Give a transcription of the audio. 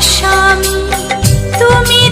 স্বামী তুমি